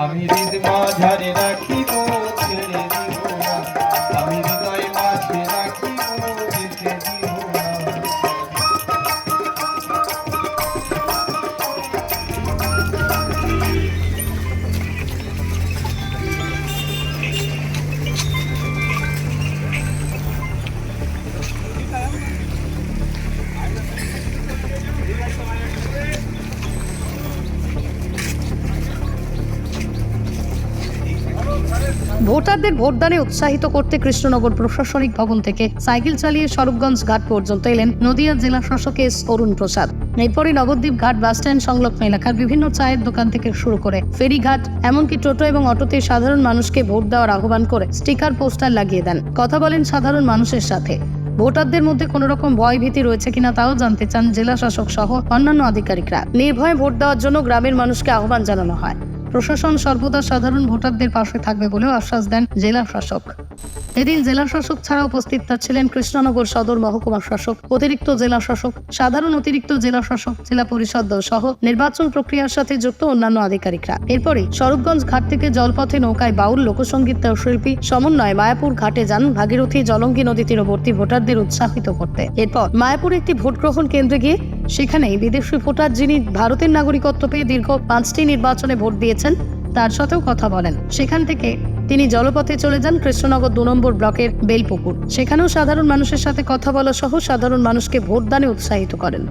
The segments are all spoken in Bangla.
আমি হৃদ মাঝারে রাখিব ভোটারদের ভোটদানে উৎসাহিত করতে কৃষ্ণনগর প্রশাসনিক ভবন থেকে সাইকেল চালিয়ে স্বরূপগঞ্জ ঘাট পর্যন্ত এলেন নদিয়া জেলা শাসক এস অরুণ প্রসাদ। এরপরই নবদ্বীপ ঘাট বাসস্ট্যান্ড সংলগ্ন এলাকার বিভিন্ন চায়ের দোকান থেকে শুরু করে ফেরিঘাট, এমনকি টোটো এবং অটোতে সাধারণ মানুষকে ভোট দেওয়ার আহ্বান করে স্টিকার, পোস্টার লাগিয়ে দেন। কথা বলেন সাধারণ মানুষের সাথে। ভোটারদের মধ্যে কোনো রকম ভয় ভীতি রয়েছে কিনা তাও জানতে চান জেলা শাসক সহ অন্যান্য আধিকারিকরা। নির্ভয়ে ভোট দেওয়ার জন্য গ্রামের মানুষকে আহ্বান জানানো হয়। প্রশাসন সর্বদা সাধারণ ভোটারদের পাশে থাকবে বলেও আশ্বাস দেন জেলা শাসক। এদিন জেলা শাসক ছাড়া উপস্থিত ছিলেন কৃষ্ণনগর সদর মহকুমা শাসক, অতিরিক্ত জেলা শাসক, সাধারণ অতিরিক্ত জেলা শাসক, জেলা পরিষদ সহ নির্বাচন প্রক্রিয়ার সাথে যুক্ত অন্যান্য আধিকারিকরা। এরপরে স্বরূপগঞ্জ ঘাট থেকে জলপথে নৌকায় বাউল লোকসঙ্গীত শিল্পী সমন্বয়ে মায়াপুর ঘাটে যান ভাগীরথী জলঙ্গি নদী তীরবর্তী ভোটারদের উৎসাহিত করতে। এরপর মায়াপুর একটি ভোট গ্রহণ কেন্দ্রে গিয়ে সেখানেই বিদেশি ভোটার যিনি ভারতের নাগরিকত্ব পেয়ে দীর্ঘ পাঁচটি নির্বাচনে ভোট দিয়েছেন, তার সাথেও কথা বলেন। সেখান থেকে তিনি জলপথে চলে যান কৃষ্ণনগর দু নম্বর ব্লকের বেলপুকুর। সেখানেও সাধারণ মানুষের সাথে কথা বলা সহ সাধারণ মানুষকে ভোটদানে উৎসাহিত করেন।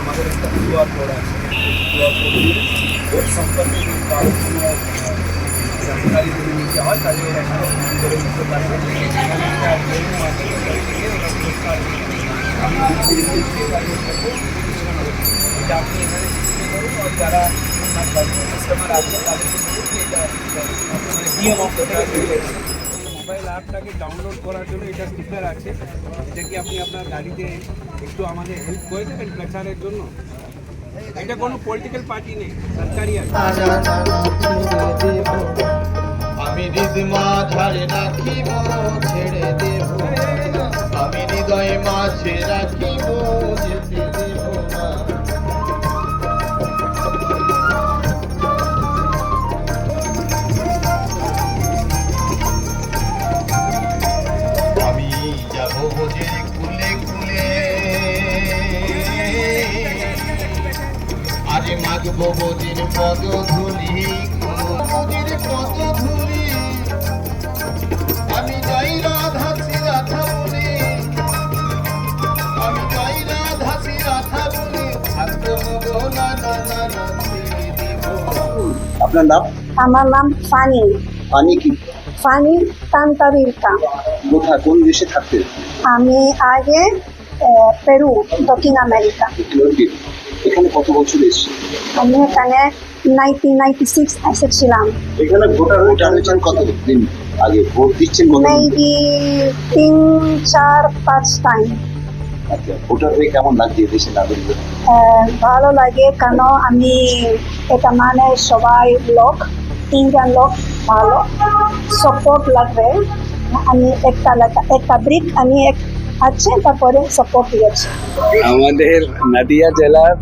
আমাদের একটা কিউআর কোড আছে কিউআর কোড দিয়ে ভোট সম্পর্কে এটা আপনি এখানে ডিসপ্লে করুন আর যারা আপনার কাস্টমার আছে তাদেরকে বলুন যে এটা মানে নিয়ম অফ মোবাইল অ্যাপটাকে ডাউনলোড করার জন্য এটা স্টিকার আছে। এটা কি আপনি আপনার গাড়িতে একটু আমাদের হেল্প করে দেবেন প্রচারের জন্য? এটা কোনো পলিটিক্যাল পার্টি নেই সরকারি আছে। হৃদ মাঝারে রাখিব, ছেড়ে দেব আমি হৃদয় মাঝে রাখিব, যেতে দেব না। আমি যাব আরে মাগব বোঝের পদ ধুলি আপনার নাম? আমার নাম ফানি। পানি কি? ফানি তান্তারিলকা কোথায়? কোন দেশে থাকতেন আমি আগে পেরু দক্ষিণ আমেরিকা। এখানে কত বছর এসেছে? আমি এখানে নাইনটিন নাইনটি সিক্স এসেছিলাম। এখানে ভোটার ভোটার কত দিন আগে ভোট দিচ্ছেন? মেবি তিন চার পাঁচ টাইম আচ্ছা ভোটার হয়ে কেমন লাগছে দেশের ভালো লাগে কেন আমি এটা মানে সবাই লোক তিনজন লোক ভালো সাপোর্ট লাগবে। আমি একটা একটা ব্রিক আমি এক আছে তারপরে সাপোর্ট দিয়েছি। আমাদের নদিয়া জেলার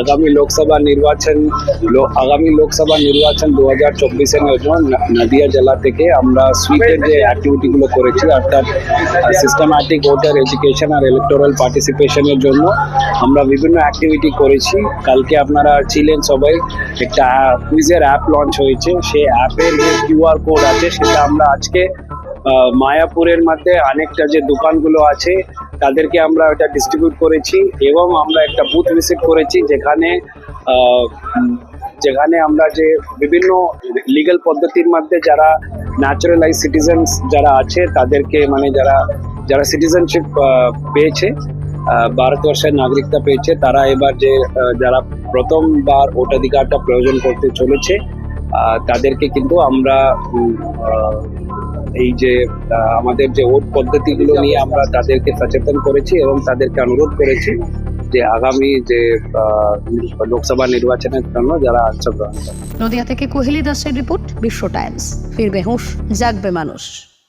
আগামী লোকসভা নির্বাচন আগামী লোকসভা নির্বাচন দু হাজার চব্বিশের জন্য নদিয়া জেলা থেকে। আমরা সুইটের যে অ্যাক্টিভিটিগুলো করেছি, অর্থাৎ সিস্টেম্যাটিক ভোটার এডুকেশন আর ইলেকটোরাল পার্টিসিপেশনের জন্য আমরা বিভিন্ন অ্যাক্টিভিটি করেছি। কালকে আপনারা ছিলেন সবাই। একটা কুইজের অ্যাপ লঞ্চ হয়েছে। সেই অ্যাপের যে কিউআর কোড আছে, সেটা আমরা আজকে মায়াপুরের মধ্যে অনেকটা যে দোকানগুলো আছে তাদেরকে আমরা ওটা ডিস্ট্রিবিউট করেছি এবং আমরা একটা বুথ ভিজিট করেছি যেখানে যেখানে আমরা যে বিভিন্ন লিগ্যাল পদ্ধতির মধ্যে যারা ন্যাচারালাইজ সিটিজেন্স যারা আছে, তাদেরকে মানে যারা যারা সিটিজেনশিপ পেয়েছে ভারতবর্ষের নাগরিকতা পেয়েছে, তারা এবার যে যারা প্রথমবার ভোটাধিকারটা প্রয়োজন করতে চলেছে তাদেরকে কিন্তু আমরা এই যে আমাদের যে ওট পদ্ধতিগুলো নিয়ে আমরা তাদেরকে সচেতন করেছি এবং তাদেরকে অনুরোধ করেছি যে আগামী যে লোকসভা নির্বাচনের জন্য যারা অংশগ্রহণ করে। নদিয়া থেকে কোহলি দাসের রিপোর্ট, বিশ্ব টাইমস। ফিরবে হুঁশ, জাগবে মানুষ।